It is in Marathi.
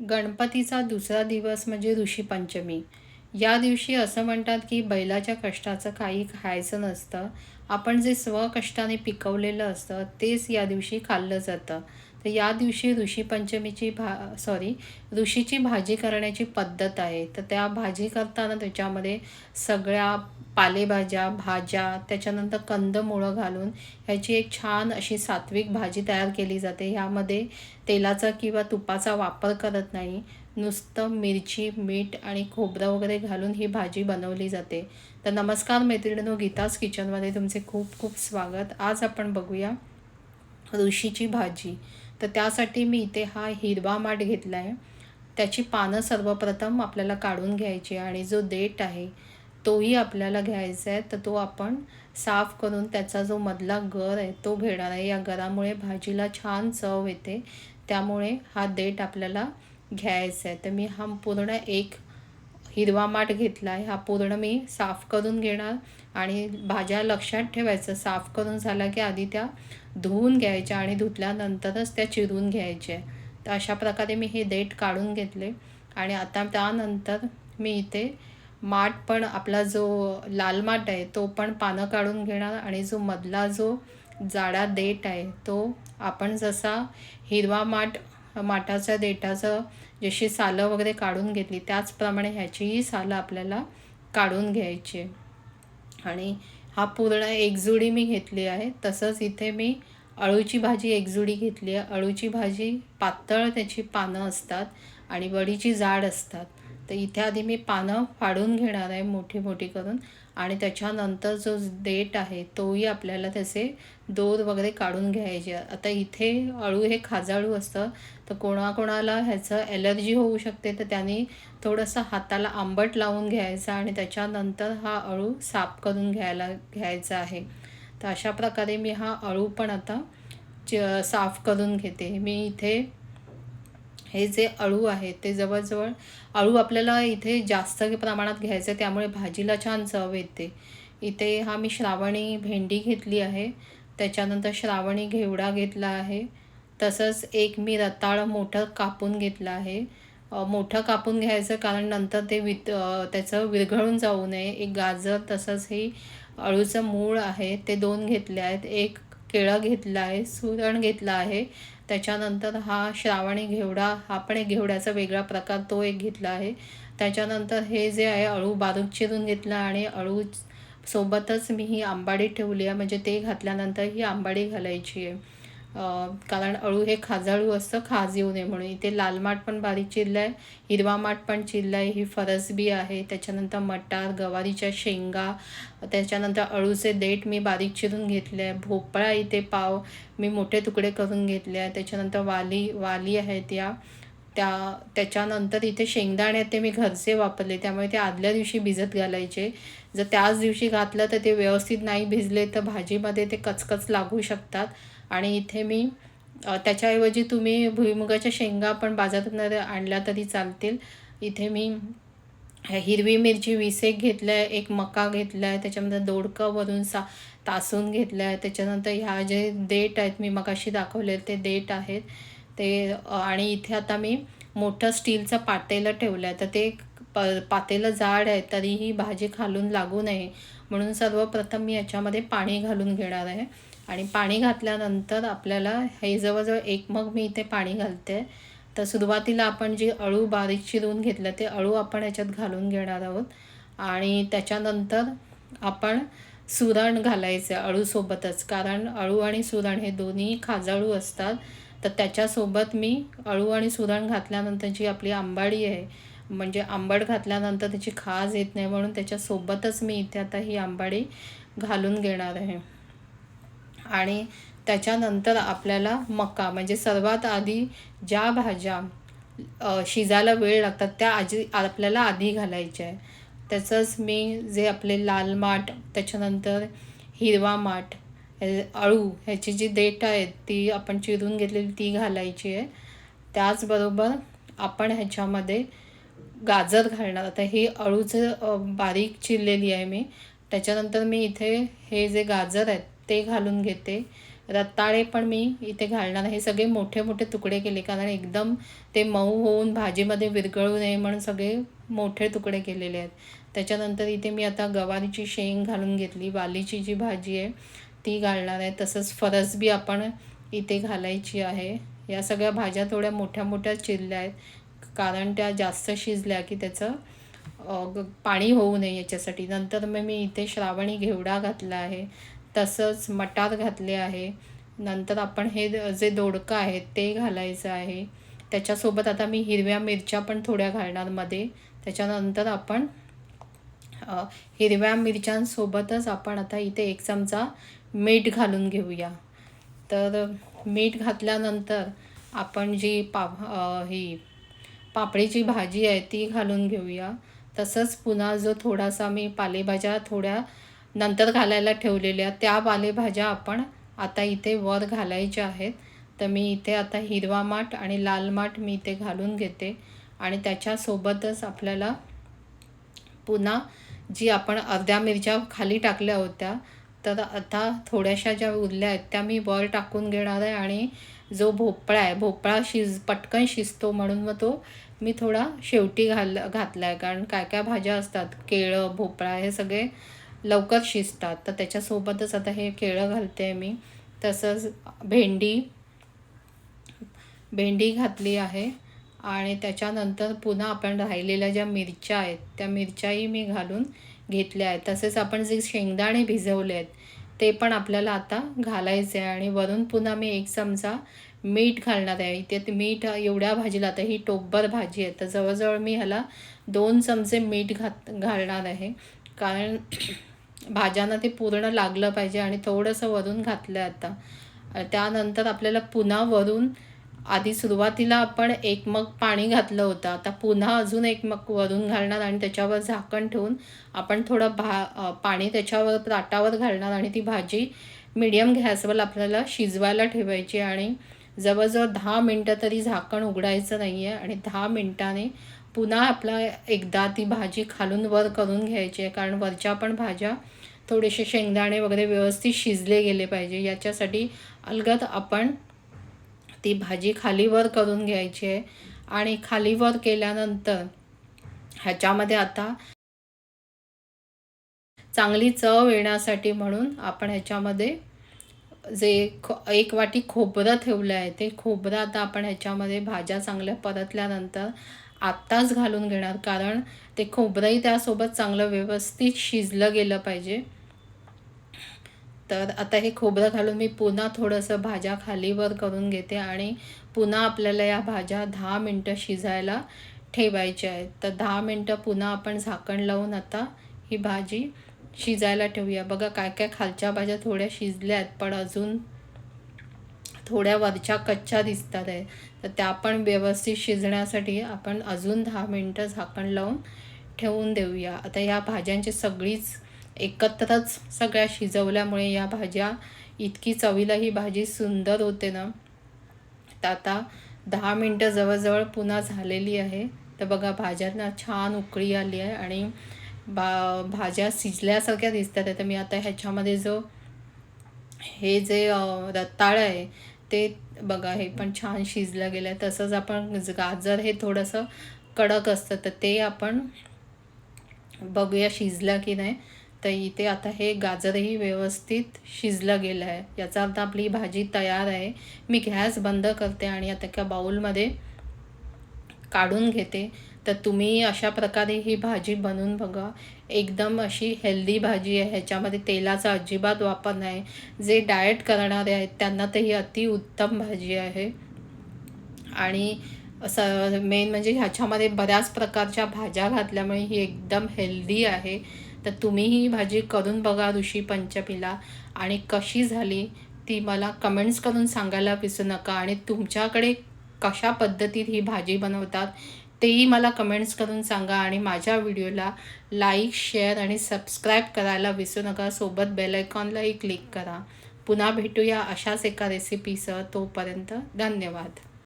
गणपतीचा दुसरा दिवस म्हणजे ऋषी पंचमी. या दिवशी असं म्हणतात की बैलाच्या कष्टाचं काही खायचं नसतं. आपण जे स्वकष्टाने पिकवलेलं असतं तेच या दिवशी खाल्लं जातं. तर या दिवशी ऋषी पंचमीची भा सॉरी ऋषीची भाजी करण्याची पद्धत आहे. तर त्या भाजी करताना त्याच्यामध्ये सगळ्या पालेभाज्या भाज्या त्याच्यानंतर कंदमुळं घालून ह्याची एक छान अशी सात्विक भाजी तयार केली जाते. ह्यामध्ये तेलाचा किंवा तुपाचा वापर करत नाही. नुसतं मिरची मीठ आणि खोबरं वगैरे घालून ही भाजी बनवली जाते. तर नमस्कार मैत्रिणीनो गीताज किचनमध्ये तुमचे खूप खूप स्वागत. आज आपण बघूया ऋषीची भाजी. तर त्यासाठी मी इथे हा हिरवा माठ घेतला आहे त्याची पानं सर्वप्रथम आपल्याला काढून घ्यायची आणि जो देठ आहे तोही आपल्याला घ्यायचा आहे तर तो आपण साफ करून त्याचा जो मधला गर आहे तो घेणार आहे. या गरामुळे भाजीला छान चव येते. त्यामुळे हा देठ आपल्याला घ्यायचा आहे तर मी हा पूर्ण एक हिरवा माठ घेतला आहे हा पूर्ण मी साफ करून घेणार. आणि भाज्या लक्षात ठेवायचं साफ करून झाला की आधी त्या धुवून घ्यायच्या आणि धुतल्यानंतरच त्या चिरून घ्यायच्या तर अशा प्रकारे मी हे देठ काढून घेतले आणि आता त्यानंतर मी इथे माठ पण आपला जो लाल माठ आहे तो पण पानं काढून घेणार आणि जो मधला जो जाडा देठ आहे तो आपण जसा हिरवा माठ माठाच्या देठाचं जशी सालं वगैरे काढून घेतली त्याचप्रमाणे ह्याचीही सालं आपल्याला काढून घ्यायची. आणि हा पूर्ण एकजुडी मी घेतली आहे. तसंच इथे मी अळूची भाजी एकजुडी घेतली आहे. अळूची भाजी पातळ त्याची पानं असतात आणि वडीची जाड असतात. तर इथे आधी मी पानं फाडून घेणार आहे मोठी मोठी करून. आणि त्याच्यानंतर जो देठ आहे तोही आपल्याला त्याचे दोर वगैरे काढून घ्यायचे. आता इथे अळू हे खाजाळू असतं. तर कोणाकोणाला ह्याचं ॲलर्जी होऊ शकते तर त्यांनी थोडंसं हाताला आंबट लावून घ्यायचा आणि त्याच्यानंतर हा अळू साफ करून घ्यायला घ्यायचा आहे. तर अशा प्रकारे मी हा अळू पण आता च साफ करून घेते. मी इथे हे जे अळू आहे ते जवळजवळ अळू आपल्याला इथे जास्त प्रमाणात घ्यायचं आहे त्यामुळे भाजीला छान चव येते. इथे हा मी श्रावणी भेंडी घेतली आहे. त्याच्यानंतर श्रावणी घेवडा घेतला आहे. तसंच एक मी रताळ मोठं कापून घेतलं आहे. मोठं कापून घ्यायचं कारण नंतर ते वित त्याचं विरघळून जाऊ नये. एक गाजर तसंच ही अळूचं मूळ आहे ते दोन घेतले आहेत. एक केळं घेतलं आहे सुरण घेतलं आहे. त्याच्यानंतर हा श्रावणी घेवडा हा पण एक घेवड्याचा वेगळा प्रकार तो एक घेतला आहे. त्याच्यानंतर हे जे आहे अळू बारीक चिरून घेतला आणि अळू सोबतच मी ही आंबाडी ठेवली आहे. म्हणजे ते घातल्यानंतर ही आंबाडी घालायची आहे. कारण अळू हे खाजाळू असतं खाज येऊ नये म्हणून. इथे लाल माठ पण बारीक चिरलं आहे हिरवा माठ पण चिरलं आहे ही फरसबी आहे. त्याच्यानंतर मटार गवारीच्या शेंगा त्याच्यानंतर अळूचे देठ मी बारीक चिरून घेतले आहे. भोपळा इथे पाव मी मोठे तुकडे करून घेतले आहे. त्याच्यानंतर वाली वाली आहेत या. त्या त्याच्यानंतर इथे शेंगदाणे ते मी घरचे वापरले त्यामुळे ते आदल्या दिवशी भिजत घालायचे. जर त्याच दिवशी घातलं तर ते व्यवस्थित नाही भिजले तर भाजीमध्ये ते कचकच लागू शकतात. आणि इथे मी त्याच्याऐवजी तुम्ही भुईमुगाच्या शेंगा पण बाजारातून आणल्या तरी चालतील. इथे मी हिरवी मिरची विसेक घेतला घेतलं आहे एक मका घेतला आहे त्याच्यामध्ये दोडकं वरून सा तासून घेतलं आहे त्याच्यानंतर ह्या जे देठ आहेत मी मगाशी दाखवले ते देठ आहेत. ते आणि इथे आता मी मोठं स्टीलचं पातेलं ठेवलं आहे तर ते प पातेलं जाड आहे तरीही भाजी खालून लागू नये. म्हणून सर्वप्रथम मी याच्यामध्ये पाणी घालून घेणार आहे. आणि पाणी घातल्यानंतर आपल्याला हे जवळजवळ एक मग मी इथे पाणी घालते. तर सुरुवातीला आपण जी अळू बारीक चिरून घेतलं ते अळू आपण ह्याच्यात घालून घेणार आहोत. आणि त्याच्यानंतर आपण सुरण घालायचं अळूसोबतच. कारण अळू आणि सुरण हे दोन्ही खाजाळू असतात. तर त्याच्यासोबत मी अळू आणि सुरण घातल्यानंतर जी आपली आंबाडी आहे. म्हणजे आंबट घातल्यानंतर त्याची खाज येत नाही म्हणून त्याच्यासोबतच मी इथे आता ही आंबाडी घालून घेणार आहे. आणि त्याच्यानंतर आपल्याला मका म्हणजे सर्वात आधी ज्या भाज्या शिजायला वेळ लागतात त्या आजी आपल्याला आधी घालायच्या आहे त्याचंच मी जे आपले लाल माठ त्याच्यानंतर हिरवा माठ अळू ह्याची जी देठ आहेत ती आपण चिरून घेतलेली ती घालायची आहे. त्याचबरोबर आपण ह्याच्यामध्ये गाजर घालणार. आता ही अळूचं बारीक चिरलेली आहे मी. त्याच्यानंतर मी इथे हे जे गाजर आहेत ते घालून घेते. रताळे पण मी इथे घालणार हे सगळे मोठे मोठे तुकडे केले कारण एकदम ते मऊ होऊन भाजीमध्ये विरघळू नये म्हणून सगळे मोठे तुकडे केलेले आहेत. त्याच्यानंतर इथे मी आता गवारीची शेंग घालून घेतली वालीची जी भाजी आहे ती घालणार आहे. तसंच फरसबी आपण इथे घालायची आहे. या सगळ्या भाज्या थोड्या मोठ्या मोठ्या चिरल्या आहेत. कारण त्या जास्त शिजल्या की त्याचं पाणी होऊ नये याच्यासाठी. नंतर मग मी इथे श्रावणी घेवडा घातला आहे. तसंच मटार घातले आहे. नंतर आपण हे जे दोडकं आहे ते घालायचं आहे. त्याच्यासोबत आता मी हिरव्या मिरच्या पण थोड्या घालणार मध्ये. त्याच्यानंतर आपण हिरव्या मिरच्यांसोबतच आपण आता इथे एक चमचा मीठ घालून घेऊया. तर मीठ घातल्यानंतर आपण जी पा ही पापडीची भाजी आहे ती घालून घेऊया. तसंच पुन्हा जो थोडासा मी पालेभाज्या थोड्या नंतर घालायला ठेवलेल्या त्या पालेभाज्या आपण आता इथे वर घालायच्या आहेत. तर मी इथे आता हिरवा माठ आणि लाल माठ मी इथे घालून घेते. आणि त्याच्यासोबतच आपल्याला पुन्हा जी आपण अर्ध्या मिरच्या खाली टाकल्या होत्या तर आता थोड्याशा ज्या उरल्या आहेत त्या मी वर टाकून घेणार आहे आणि जो भोपळा आहे भोपळा शिज पटकन शिजतो म्हणून मग तो मी थोडा शेवटी घाल घातला आहे कारण काय काय भाज्या असतात केळं भोपळा हे सगळे लवकर शिजतात. तर त्याच्यासोबतच आता हे केळं घालते आहे मी. तसंच भेंडी भेंडी घातली आहे. आणि त्याच्यानंतर पुन्हा आपण राहिलेल्या ज्या मिरच्या आहेत त्या मिरच्याही मी घालून घेतले आहेत. तसेच आपण जे शेंगदाणे भिजवले आहेत ते पण आपल्याला आता घालायचे आहे आणि वरून पुन्हा मी एक चमचा मीठ घालणार आहे. इथे मीठ एवढ्या भाजीला आता ही टोब्बर भाजी आहे. तर जवळजवळ मी ह्याला दोन चमचे मीठ घात घालणार आहे. कारण भाज्यांना ते पूर्ण लागलं पाहिजे आणि थोडंसं वरून घातलं आहे आता. त्यानंतर आपल्याला पुन्हा वरून आधी सुरुवातीला आपण एक मग पाणी घातलं होतं. आता पुन्हा अजून एक मग वरून घालणार आणि त्याच्यावर झाकण ठेवून आपण थोडं भा पाणी त्याच्यावर ताटावर घालणार आणि ती भाजी मिडियम गॅसवर आपल्याला शिजवायला ठेवायची आणि जवळजवळ दहा मिनटं तरी झाकण उघडायचं नाही आहे आणि दहा मिनटाने पुन्हा आपला एकदा ती भाजी खालून वर करून घ्यायची आहे. कारण वरच्या पण भाज्या थोडेसे शेंगदाणे वगैरे व्यवस्थित शिजले गेले पाहिजे. याच्यासाठी अलगद आपण ती भाजी खालीवर करून घ्यायची आहे आणि खालीवर केल्यानंतर ह्याच्यामध्ये आता चांगली चव येण्यासाठी म्हणून आपण ह्याच्यामध्ये जे खो एक वाटी खोबरं ठेवलं आहे ते खोबरं आता आपण ह्याच्यामध्ये भाज्या चांगल्या परतल्यानंतर आत्ताच घालून घेणार. कारण ते खोबरंही त्यासोबत चांगलं व्यवस्थित शिजलं गेलं पाहिजे. तर आता हे खोबरं घालून मी पुन्हा थोडंसं भाज्या खालीवर करून घेते आणि पुन्हा आपल्याला या भाज्या दहा मिनटं शिजायला ठेवायच्या आहेत. तर दहा मिनटं पुन्हा आपण झाकण लावून आता ही भाजी शिजायला ठेवूया. बघा काय काय खालच्या भाज्या थोड्या शिजल्या आहेत पण अजून थोड्या वरच्या कच्च्या दिसतात आहे तर त्या पण व्यवस्थित शिजण्यासाठी आपण अजून दहा मिनटं झाकण लावून ठेवून देऊया. आता या भाज्यांची सगळीच एकत्रच सगळ्या शिजवल्यामुळे या भाज्या इतकी चवीला ही भाजी सुंदर होते ना. तर आता दहा मिनटं जवळजवळ पुन्हा झालेली आहे. तर बघा भाज्यांना छान उकळी आली आहे आणि बा भाज्या शिजल्यासारख्या दिसतात तर मी आता ह्याच्यामध्ये जो हे जे रताळ आहे ते बघा हे पण छान शिजलं गेलं आहे तसंच आपण गाजर हे थोडंसं कडक असतं. तर ते आपण बघूया शिजलं की नाही. तर इथे आता हे गाजरही व्यवस्थित शिजलं गेलं आहे. याचा अर्थ आपली भाजी तयार आहे. मी गॅस बंद करते आणि आता एका बाऊलमध्ये काढून घेते. तर तुम्ही अशा प्रकारे ही भाजी बनवून बघा. एकदम अशी हेल्दी भाजी आहे. ह्याच्यामध्ये तेलाचा अजिबात वापर नाही. जे डाएट करणारे आहेत त्यांना तर ही अतिउत्तम भाजी आहे. आणि असं मेन म्हणजे ह्याच्यामध्ये बऱ्याच प्रकारच्या भाज्या घातल्यामुळे ही एकदम हेल्दी आहे. तर तुम्ही ही भाजी करून बघा ऋषी पंचमीला. आणि कशी झाली ती मला कमेंट्स करून सांगायला विसरू नका. आणि तुमच्याकडे कशा पद्धतीत ही भाजी बनवतात तेही मला कमेंट्स करून सांगा. आणि माझ्या व्हिडिओला लाईक शेअर आणि सबस्क्राईब करायला विसरू नका. सोबत बेलायकॉनलाही क्लिक करा. पुन्हा भेटूया अशाच एका रेसिपीसह तोपर्यंत धन्यवाद.